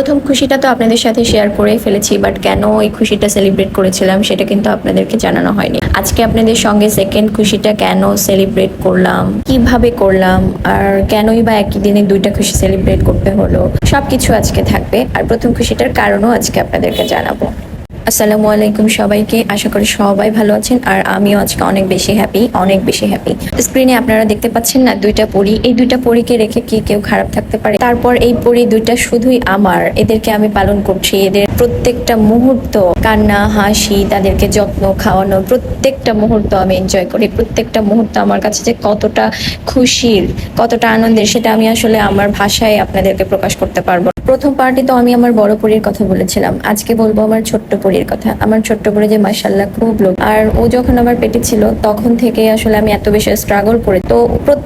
প্রথম খুশিটা তো আপনাদের সাথে শেয়ার করে ফেলেছি বাট কেন এই খুশিটা সেলিব্রেট করেছিলাম সেটা কিন্তু আপনাদেরকে জানানো হয়নি। আজকে আপনাদের সঙ্গে সেকেন্ড খুশিটা কেন সেলিব্রেট করলাম, কীভাবে করলাম, আর কেনই বা একই দিনে দুইটা খুশি সেলিব্রেট করতে হলো, সবকিছু আজকে থাকবে। আর প্রথম খুশিটার কারণও আজকে আপনাদেরকে জানাব। আসসালামু আলাইকুম সবাইকে। আশা করি সবাই ভালো আছেন আর আমিও আজকে অনেক বেশি হ্যাপি অনেক বেশি হ্যাপি স্ক্রিনে আপনারা দেখতে পাচ্ছেন না দুইটা পরি। এই দুইটা পরীকে রেখে কি কেউ খারাপ থাকতে পারে? তারপর এই পরি দুইটা শুধুই আমার। এদেরকে আমি পালন করছি। এদের প্রত্যেকটা মুহূর্ত কান্না, হাসি, তাদেরকে যত্ন খাওয়ানো, প্রত্যেকটা মুহূর্ত আমি এনজয় করি। প্রত্যেকটা মুহূর্ত আমার কাছে যে কতটা খুশির, কতটা আনন্দের, সেটা আমি আসলে আমার ভাষায় আপনাদেরকে প্রকাশ করতে পারব। প্রথম পার্টি তো আমি আমার বড় পরীর কথা বলেছিলাম। আজকে বলব আমার ছোট্ট পরীর কথা। আমার ছোট্ট পরি যে মাসাল্লাহ খুব লোক আর ও যখন আমার পেটে ছিল, তখন থেকে আসলে আমি এত বেশি স্ট্রাগল করে। তো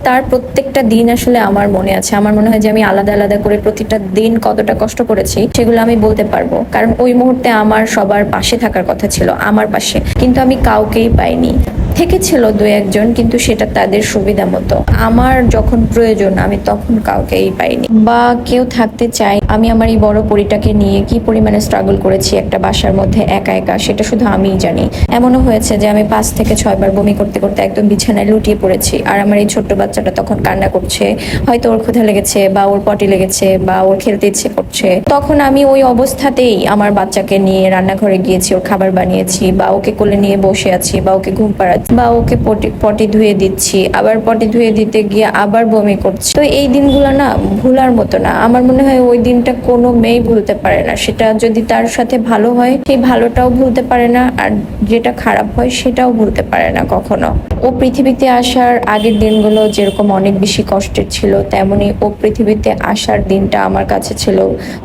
তার প্রত্যেকটা দিন আসলে আমার মনে আছে। আমার মনে হয় যে আমি আলাদা আলাদা করে প্রতিটা দিন কতটা কষ্ট করেছি, সেগুলো আমি বলতে পারব। কারণ ওই মুহূর্তে আমার সবার পাশে থাকার কথা ছিল আমার পাশে। কিন্তু আমি কাউকেই পাইনি। থেকেছিল দু একজন, কিন্তু সেটা তাদের সুবিধা মতো। আমার যখন প্রয়োজন, আমি তখন কাউকেই পাইনি। বা কেউ থাকতে চাই আমি আমার এই বড় পরিটাকে নিয়ে কি পরিমাণে স্ট্রাগল করেছি একটা বাসার মধ্যে একা একা, সেটা শুধু আমিই জানি। এমনও হয়েছে যে আমি পাঁচ থেকে ছয়বার বমি করতে করতে একদম বিছানায় লুটিয়ে পড়েছি আর আমার এই ছোট্ট বাচ্চাটা তখন কান্না করছে। হয়তো ওর ক্ষুধা লেগেছে বা ওর পটি লেগেছে বা ওর খেলতে ইচ্ছে করছে। তখন আমি ওই অবস্থাতেই আমার বাচ্চাকে নিয়ে রান্নাঘরে গিয়েছি, ওর খাবার বানিয়েছি বা ওকে কোলে নিয়ে বসে আছি বা ওকে ঘুম পাড়াচ্ছি বা ওকে পটি পটি ধুয়ে দিচ্ছি, আবার পটি ধুয়ে দিতে গিয়ে আবার বমি করছি। তো এই দিনগুলো না ভুলার মতো না। আমার মনে হয় ওই দিনটা কোনো মেয়ে ভুলতে পারে না। সেটা যদি তার সাথে ভালো হয়, সেই ভালোটাও ভুলতে পারে না, আর যেটা খারাপ হয়, সেটাও ভুলতে পারে না কখনো। ও পৃথিবীতে আসার আগের দিনগুলো যেরকম অনেক বেশি কষ্টের ছিল, তেমনি ও পৃথিবীতে আসার দিনটা আমার কাছে ছিল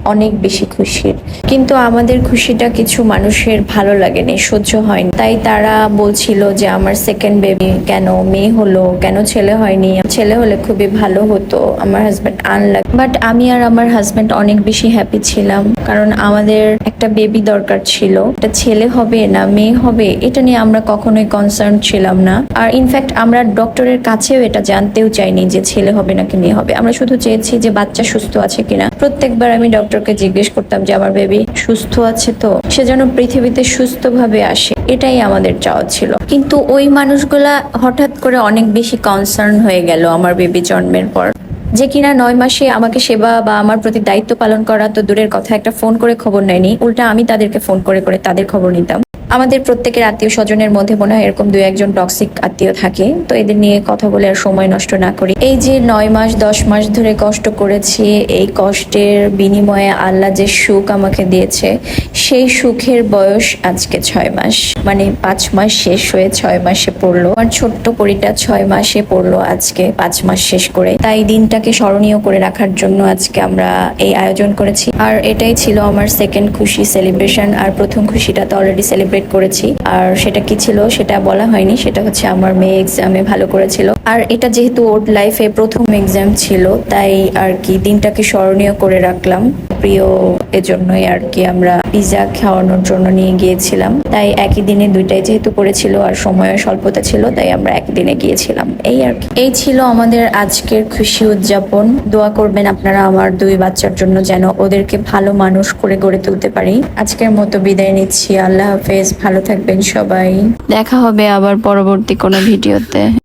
অনেক বেশি খুশির। কিন্তু আমাদের খুশিটা কিছু মানুষের ভালো লাগেনি, সহ্য হয়নি। তাই তারা বলছিল যে, আমার সেকেন্ড বেবি কেন? মেয়ে হলো, কেন ছেলে হয়নি? ছেলে হলে খুবই ভালো হতো। আমার হাজব্যান্ড আনলাগ বাট আমি আর আমার হাজব্যান্ড অনেক বেশি হ্যাপি ছিলাম। কারণ আমাদের একটা বেবি দরকার ছিল। এটা ছেলে হবে না, মেয়ে হবে, এটা নিয়ে আমরা কখনোই কনসার্ন ছিলাম না। আর ইনফ্যাক্ট আমরা ডক্টরের কাছেও এটা জানতেও চাইনি যে ছেলে হবে নাকি মেয়ে হবে। আমরা শুধু চেয়েছি যে বাচ্চা সুস্থ আছে কিনা। প্রত্যেকবার আমি ডক্টরকে জিজ্ঞেস করতাম যে, আমার বেবি সুস্থ আছে তো? সে যেন পৃথিবীতে সুস্থভাবে আসে। এটাই আমাদের চাওয়া ছিল। কিন্তু ওই মানুষগুলা হঠাৎ করে অনেক বেশি কনসার্ন হয়ে গেল আমার বেবি জন্মের পর। যে কিনা নয় মাসে আমাকে সেবা বা আমার প্রতি দায়িত্ব পালন করা তো দূরের কথা, একটা ফোন করে খবর নেয়নি। উল্টা আমি তাদেরকে ফোন করে করে তাদের খবর নিতাম। আমাদের প্রত্যেকের আত্মীয় স্বজনের মধ্যে মনে হয় এরকম দুই একজন টক্সিক আত্মীয় থাকে। তো এদের নিয়ে কথা বলে আর সময় নষ্ট না করি। এই যে নয় মাস, দশ মাস ধরে কষ্ট করেছি, এই কষ্টের বিনিময়ে আল্লাহ যে সুখ আমাকে দিয়েছে, সেই সুখের বয়স আজকে ছয় মাস। মানে পাঁচ মাস শেষ হয়ে ছয় মাসে পড়ল। আমার ছোট্ট পরিটা ছয় মাসে পড়ল আজকে, পাঁচ মাস শেষ করে। তাই দিনটাকে স্মরণীয় করে রাখার জন্য আজকে আমরা এই আয়োজন করেছি। আর এটাই ছিল আমার সেকেন্ড খুশি সেলিব্রেশন আর প্রথম খুশিটা তো অলরেডি সেলিব্রেট করেছি। আর সেটা কি ছিল সেটা বলা হয়নি, সেটা হচ্ছে আমার মেয়ে এক্সামে ভালো করেছিল। আর এটা যেহেতু ওর লাইফে প্রথম এক্সাম ছিল, তাই আর কি দিনটাকে স্মরণীয় করে রাখলাম। প্রিয়, এজন্যই আর কি আমরা পিজা খাওয়ানোর জন্য নিয়ে গিয়েছিলাম। তাই একই দিনে দুইটাই যেহেতু পড়েছিল আর সময়ের স্বল্পতা ছিল, তাই আমরা একই দিনে গিয়েছিলাম। এই আর কি। এই ছিল আমাদের আজকের খুশি উদযাপন। দোয়া করবেন আপনারা আমার দুই বাচ্চার জন্য যেন ওদেরকে ভালো মানুষ করে গড়ে তুলতে পারি। আজকের মতো বিদায় নিচ্ছি। আল্লাহ হাফেজ। ভালো থাকবেন সবাই। দেখা হবে আবার পরবর্তী কোনো ভিডিওতে।